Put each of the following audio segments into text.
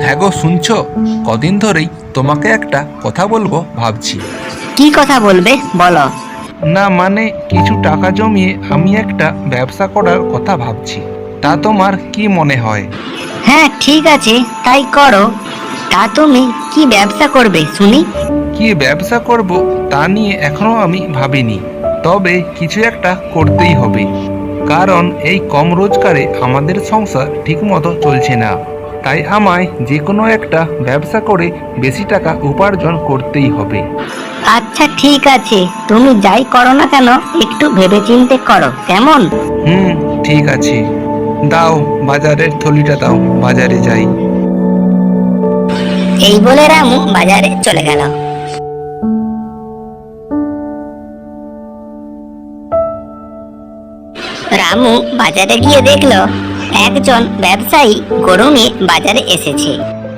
হ্যাঁ গো শুনছো? কদিন ধরেই তোমাকে একটা কথা বলব ভাবছি। কি কথা বলবে? বলো। না মানে কিছু টাকা জমিয়ে আমি একটা ব্যবসা করার কথা ভাবছি। তা তোমার কি মনে হয়? হ্যাঁ ঠিক আছে তাই করো। তা তুমি কি ব্যবসা করবে শুনি? কি ব্যবসা করব তা নিয়ে এখনও আমি ভাবিনি। তবে কিছু একটা করতেই হবে। কারণ এই কম রোজগারে আমাদের সংসার ঠিকমতো চলছে না। তাই আমায় যে কোনো একটা ব্যবসা করে বেশি টাকা উপার্জন করতেই হবে। আচ্ছা ঠিক আছে। তুমি যাই করো না কেন একটু ভেবেচিন্তে করো কেমন? হুম ঠিক আছে। দাও বাজারের থলিটা দাও বাজারে যাই। এই বলে রামু বাজারে চলে গেল। রামু বাজারে গিয়ে দেখল একজন ব্যবসায়ী গরু নিয়ে বাজারে এসেছে।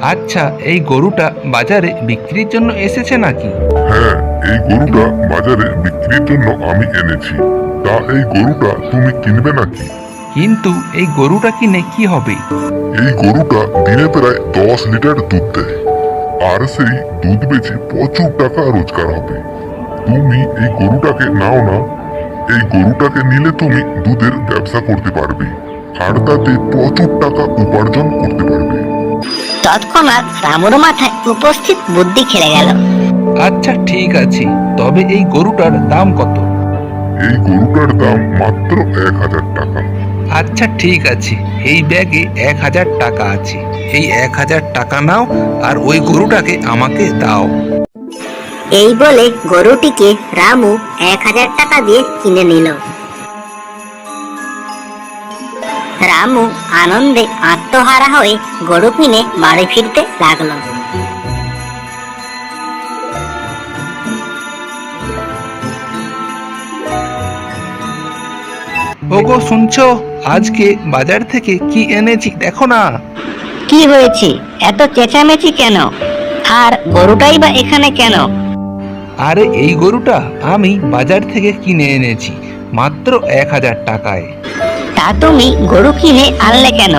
আচ্ছা এই গরুটা বাজারে বিক্রির জন্য এসেছে নাকি? হ্যাঁ এই গরুটা বাজারে বিক্রির জন্য আমি এনেছি। তা এই গরুটা তুমি কিনবে নাকি? কিন্তু এই গরুটা কিনে কি হবে? এই গরুটা দিনে প্রায় দশ লিটার দুধ দেয়। আর সেই দুধ বেচে প্রচুর টাকা রোজগার হবে। তুমি এই গরুটাকে নাও না এই গরুটাকে নিলে তুমি দুধের ব্যবসা করতে পারবে। আর তাতে প্রচুর টাকা উপার্জন করতে পারবে। তৎক্ষণাৎ রামুর মাথায় উপস্থিত বুদ্ধি খেলে গেল। আচ্ছা ঠিক আছে। তবে এই গরুটার দাম কত? এই গরুটার দাম মাত্র এক হাজার টাকা। আচ্ছা ঠিক আছে। এই ব্যাগে এক হাজার টাকা আছে। এই এক হাজার টাকা নাও আর ওই গরুটাকে আমাকে দাও। এই বলে গরুটিকে রামু এক হাজার টাকা দিয়ে কিনে নিল। রামু আনন্দে আত্মহারা হয়ে গরু কিনে বাড়ি ফিরতে লাগল। ওগো শুনছো? আজকে বাজার থেকে কি এনেছি দেখো না। কি হয়েছে? এত চেঁচামেচি কেন? আর গরুটাই বা এখানে কেন? আরে এই গরুটা আমি বাজার থেকে কিনে এনেছি মাত্র এক হাজার টাকায়। তা তুমি গরু কিনে আনলে কেন?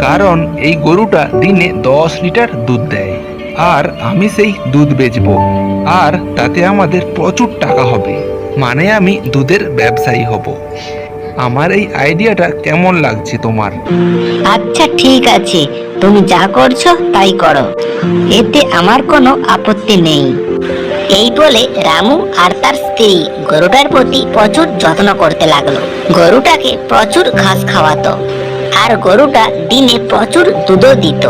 কারণ এই গরুটা দিনে দশ লিটার দুধ দেয়। আর আমি সেই দুধ বেচবো। আর তাতে আমাদের প্রচুর টাকা হবে। মানে আমি দুধের ব্যবসায়ী হব। আমার এই আইডিয়াটা কেমন লাগছে তোমার? আচ্ছা ঠিক আছে। তুমি যা করছ তাই করো। এতে আমার কোনো আপত্তি নেই। এই বলে রামু আর তার স্ত্রী গরুটার প্রতি প্রচুর যত্ন করতে লাগল। গরুটাকে প্রচুর ঘাস খাওয়াতো আর গরুটা দিনে প্রচুর দুধও দিত।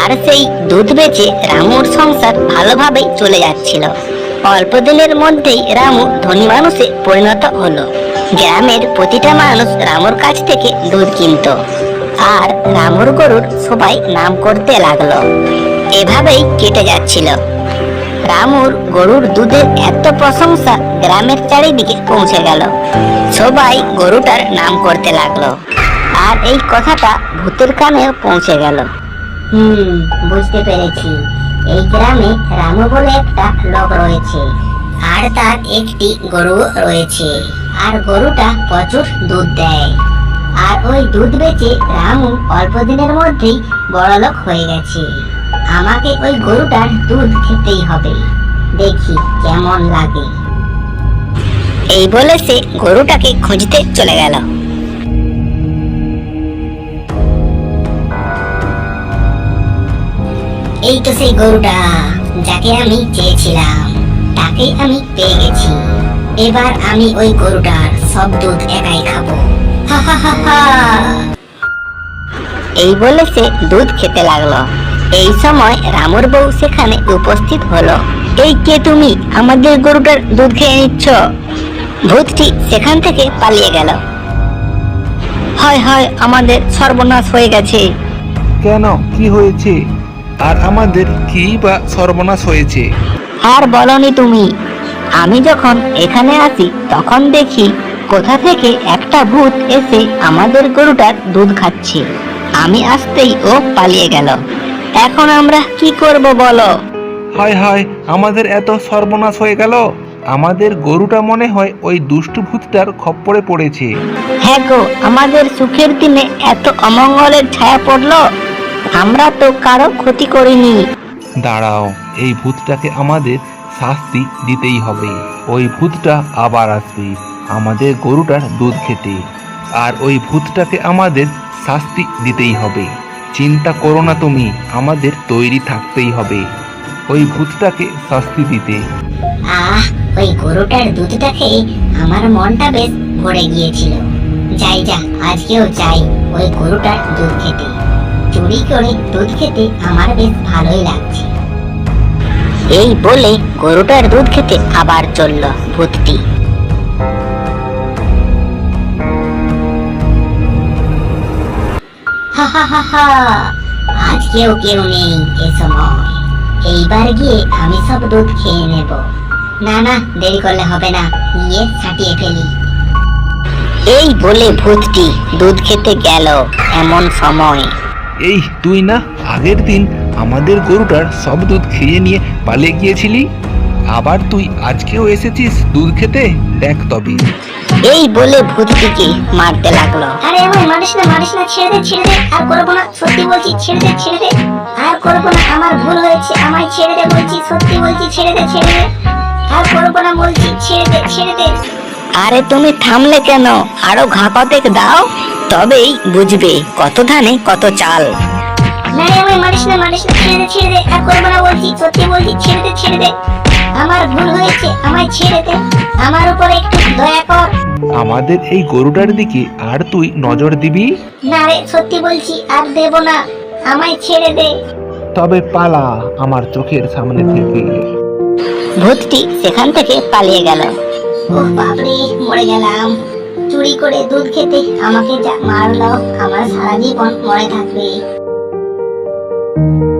আর সেই দুধ বেচে রামুর সংসার ভালোভাবেই চলে যাচ্ছিল। অল্প দিনের মধ্যেই রামু ধনী মানুষে পরিণত হলো। গ্রামের প্রতিটা মানুষ রামুর কাছ থেকে দুধ কিনতো আর রামুর গরুর সবাই নাম করতে লাগল। এভাবেই কেটে যাচ্ছিল। রামুর গরুর দুধের এত প্রশংসা গ্রামের চারিদিকে পৌঁছে গেল। সবাই গরুটার নাম করতে লাগল। আর এই কথাটা ভূতের কানেও পৌঁছে গেল। হুম, বুঝতে পেরেছি। এই গ্রামে রামু বলে একটা লোক রয়েছে। আর তার একটি গরু রয়েছে। আর গরুটা প্রচুর দুধ দেয়। আর ওই দুধ বেচে রামু অল্প দিনের মধ্যেই বড়লোক হয়ে গেছে। আমাকে ওই গরুটার দুধ খেতেই হবে। দেখি কেমন লাগে। এই বলে সে গরুটাকে খুঁজতে চলে গেল। এই তো সেই গরুটা যাকে আমি চেয়েছিলাম তাকেই আমি পেয়ে গেছি। এবার আমি ওই গরুটার সব দুধ একাই খাব। হা হা হা হা। এই বলে সে দুধ খেতে লাগল। এই সময় রামুর বউ সেখানে উপস্থিত হলো। এই কে তুমি? আমাদের গরুটার দুধ খেয়ে নিচ্ছ। ভূতটি সেখান থেকে পালিয়ে গেল। হয় হয় আমাদের সর্বনাশ হয়ে গেছে। কেন? কি হয়েছে? আর আমাদের কি বা সর্বনাশ হয়েছে? আর বলনি তুমি। আমি যখন এখানে আসি তখন দেখি কোথা থেকে একটা ভূত এসে আমাদের গরুটার দুধ খাচ্ছে। আমি আসতেই ও পালিয়ে গেল। এখন আমরা কি করব বলো? হায় হায় আমাদের এত সর্বনাশ হয়ে গেল। আমাদের গরুটা মনে হয় ওই দুষ্টু ভূতটার খপ্পরে পড়েছে। হ্যাঁ গো আমাদের সুখের দিনে এত অমঙ্গলের ছায়া পড়ল। আমরা তো কারও ক্ষতি করিনি। দাঁড়াও এই ভূতটাকে আমাদের শাস্তি দিতেই হবে। ওই ভূতটা আবার আসবে আমাদের গরুটার দুধ খেতে। আর ওই ভূতটাকে আমাদের শাস্তি দিতেই হবে। চিন্তা করো না তুমি, আমাদের তৈরি থাকতেই হবে। ওই ভূতটাকে শাস্তি দিতে। আহ, ওই গরুটার দুধটা খেয়ে আমার মনটা বেশ ভরে গিয়েছিল। যাই যা, আজকেও যাই ওই গরুটার দুধ খেতে। চুরি করে দুধ খেতে আমার বেশ ভালোই লাগছে। এই বলে গরুটার দুধ খেতে আবার চলল ভূতটি। হা হা হা কেউ নেই এ সময়। এইবার গিয়ে আমি সব দুধ খেয়ে নেব। না না, দেরি করলে হবে না। গিয়ে ছাটিয়ে ফেলি। এই বলে ভূতটি দুধ খেতে গেল এমন সময়। এই, তুই না, আগের দিন আমাদের গরুটার সব দুধ খেয়ে নিয়ে পালিয়ে গিয়েছিলি? আবার তুই আজকেও এসেছিস দুধ খেতে? দেখ তবে। এই বলে ভূতটিকে মারতে লাগল। আরে আমায় মারিস না মারিস না ছেড়ে দে ছেড়ে দে আর করব না সত্যি বলছি ছেড়ে দে ছেড়ে দে আর করব না আমার ভুল হয়েছে আমায় ছেড়ে দে বলছি সত্যি বলছি ছেড়ে দে ছেড়ে দে আর করব না বলছি ছেড়ে দে ছেড়ে দে। আরে তুমি থামলে কেন? আরও ঘাপাতে দাও তবেই বুঝবে কত ধানে কত চাল। না রে আমায় মারিস না মারিস না ছেড়ে দে ছেড়ে দে আর করব না বলছি সত্যি বলছি ছেড়ে দে ছেড়ে দে। আমার ভুল হয়েছে আমায় ছেড়ে দে। আমার উপর একটু দয়া কর। আমাদের এই গরুটার দিকে আর তুই নজর দিবি? না রে সত্যি বলছি আর দেব না। আমায় ছেড়ে দে। তবে পালা আমার চোখের সামনে থেকে। ভূতটি সেখান থেকে পালিয়ে গেল। ও বাপরে মরে গেলাম। চুরি করে দুধ খেতে আমাকে যা মারলো আমার সারা জীবন মরে থাকবে। Thank you.